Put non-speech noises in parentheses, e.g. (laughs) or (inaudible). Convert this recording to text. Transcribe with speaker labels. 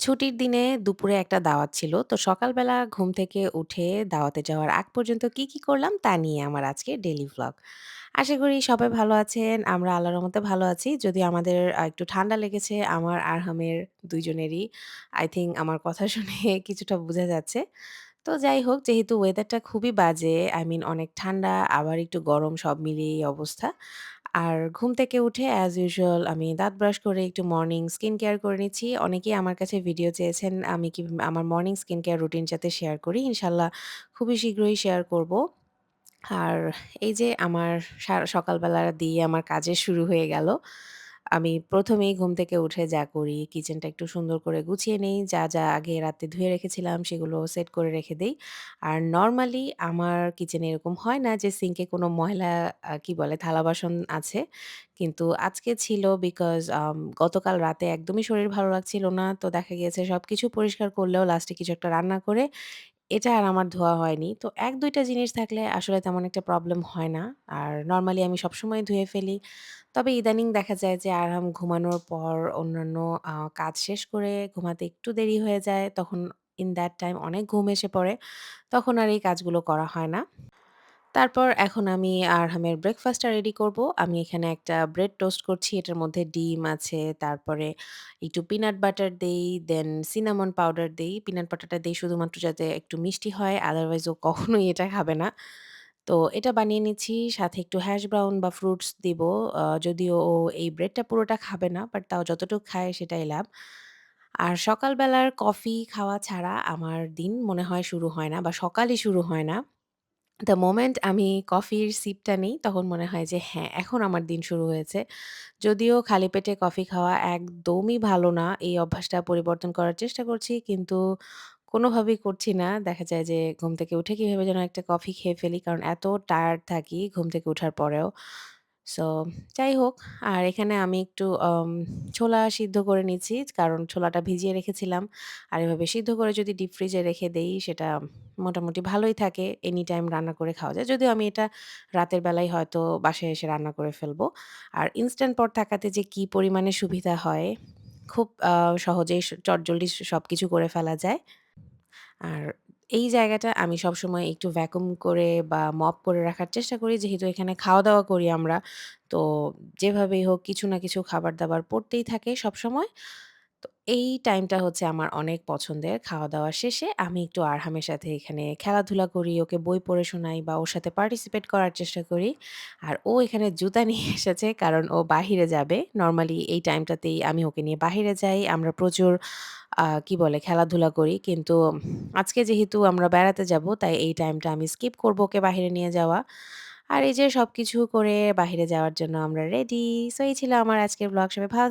Speaker 1: ছুটির দিনে দুপুরে একটা দাওয়াত ছিল। তো সকালবেলা ঘুম থেকে উঠে দাওয়াতে যাওয়ার আগ পর্যন্ত কি, কি করলাম তা নিয়ে আমার আজকের ডেইলি ভ্লগ। আশা করি সবাই ভালো আছেন। আমরা আল্লাহর রহমতে ভালো আছি। যদিও আমাদের একটু ঠান্ডা লেগেছে আমার আরহামের ২ জনেরই। আই থিংক আমার কথা শুনে (laughs) কিছুটা বোঝা যাচ্ছে। তো যাই হোক যেহেতু ওয়েদারটা খুবই বাজে, আই মিন অনেক ঠান্ডা আবার একটু গরম সব মিলিয়ে এই অবস্থা। আর ঘুম থেকে উঠে অ্যাজ ইউজুয়াল আমি দাঁত ব্রাশ করে একটু মর্নিং স্কিন কেয়ার করে নিচ্ছি। অনেকেই আমার কাছে ভিডিও চেয়েছেন আমি কি আমার মর্নিং স্কিন কেয়ার রুটিন যাতে শেয়ার করি। ইনশাল্লাহ খুবই শীঘ্রই শেয়ার করব। আর এই যে আমার সকালবেলা দিয়ে আমার কাজের শুরু হয়ে গেল। আমি প্রথমেই ঘুম থেকে উঠে যা করি কিচেনটা একটু সুন্দর করে গুছিয়ে নেই। যা, যা আগে রাতে ধুয়ে রেখেছিলাম সেগুলো সেট করে রেখে দেই। আর নর্মালি আমার কিচেনে এরকম হয় না যে সিঙ্কে কোনো ময়লা কি বলে থালা-বাসন আছে। কিন্তু আজকে ছিল বিকজ গতকাল রাতে একদমই শরীর ভালো লাগছিল না। তো দেখা গিয়েছে সব কিছু পরিষ্কার করলেও লাস্টে কিছু একটা রান্না করে এটা আর আমার ধোয়া হয়নি। তো ১-২ টা জিনিস থাকলে আসলে তেমন একটা প্রবলেম হয় না। আর নর্মালি আমি সবসময় ধুয়ে ফেলি। তবে ইদানিং দেখা যায় যে আরহাম ঘুমানোর পর অন্যান্য কাজ শেষ করে ঘুমাতে একটু দেরি হয়ে যায়। তখন ইন দ্যাট টাইম অনেক ঘুম এসে পড়ে। তখন আর এই কাজগুলো করা হয় না। তারপর এখন আমি আর আরহামের ব্রেকফাস্টটা রেডি করব। আমি এখানে একটা ব্রেড টোস্ট করছি। এটার মধ্যে ডিম আছে, তারপরে একটু পিনাট বাটার দেই, দেন সিনামন পাউডার দেই। পিনাট বাটারটা দেই শুধুমাত্র যাতে একটু মিষ্টি হয়। আদারওয়াইজ ও কখনোই এটা খাবে না। তো এটা বানিয়ে নিচ্ছি। সাথে একটু হ্যাশ ব্রাউন বা ফ্রুটস দিব। যদিও ও এই ব্রেডটা পুরোটা খাবে না। বাট তাও যতটুকু খায় সেটাই লাভ। আর সকালবেলার কফি খাওয়া ছাড়া আমার দিন মনে হয় শুরু হয় না বা সকালই শুরু হয় না। দ্য মোমেন্ট আমি কফির সিপটা নিই তখন মনে হয় যে হ্যাঁ, এখন আমার দিন শুরু হয়েছে। যদিও খালি পেটে কফি খাওয়া একদমই ভালো না। এই অভ্যাসটা পরিবর্তন করার চেষ্টা করছি কিন্তু কোনোভাবেই করছি না। দেখা যায় যে ঘুম থেকে উঠে কীভাবে যেন একটা কফি খেয়ে ফেলি। কারণ এত টায়ার্ড থাকি ঘুম থেকে উঠার পরেও। সো যাই হোক আর এখানে আমি একটু ছোলা সিদ্ধ করে নিচ্ছি। কারণ ছোলাটা ভিজিয়ে রেখেছিলাম। আর এভাবে সিদ্ধ করে যদি ডিপ ফ্রিজে রেখে দেই সেটা মোটামুটি ভালোই থাকে। এনিটাইম রান্না করে খাওয়া যায়। যদিও আমি এটা রাতের বেলায় হয়তো বাসায় এসে রান্না করে ফেলব। আর ইনস্ট্যান্ট পট থাকাতে যে কি পরিমাণে সুবিধা হয়, খুব সহজেই স চটজলদি সবকিছু করে ফেলা যায়। আর এই জায়গাটা আমি সবসময় একটু ভ্যাকুম করে বা মপ করে রাখার চেষ্টা করি। যেহেতু এখানে খাওয়া-দাওয়া করি আমরা। তো যেভাবেই হোক কিছু না কিছু খাবার-দাবার পড়তেই থাকে সবসময়। এই টাইমটা হচ্ছে আমার অনেক পছন্দের। খাওয়া-দাওয়া শেষে আমি একটু আরহামের সাথে এখানে খেলাধুলা করি, ওকে বই পড়ে শোনাই বা ওর সাথে পার্টিসিপেট করার চেষ্টা করি। আর ও এখানে জুতা নিয়ে (laughs) এসেছে কারণ ও বাহিরে যাবে। নরমালি এই টাইমটাতেই আমি ওকে নিয়ে বাহিরে যাই। আমরা প্রচুর কি বলে খেলাধুলা করি। কিন্তু আজকে যেহেতু আমরা বেড়াতে যাব তাই এই টাইমটা আমি স্কিপ করব ওকে বাহিরে নিয়ে যাওয়া। আর এই যে সবকিছু করে বাহিরে যাওয়ার জন্য আমরা রেডি। সো এই ছিল আমার আজকের ব্লগ। সবাই ভালো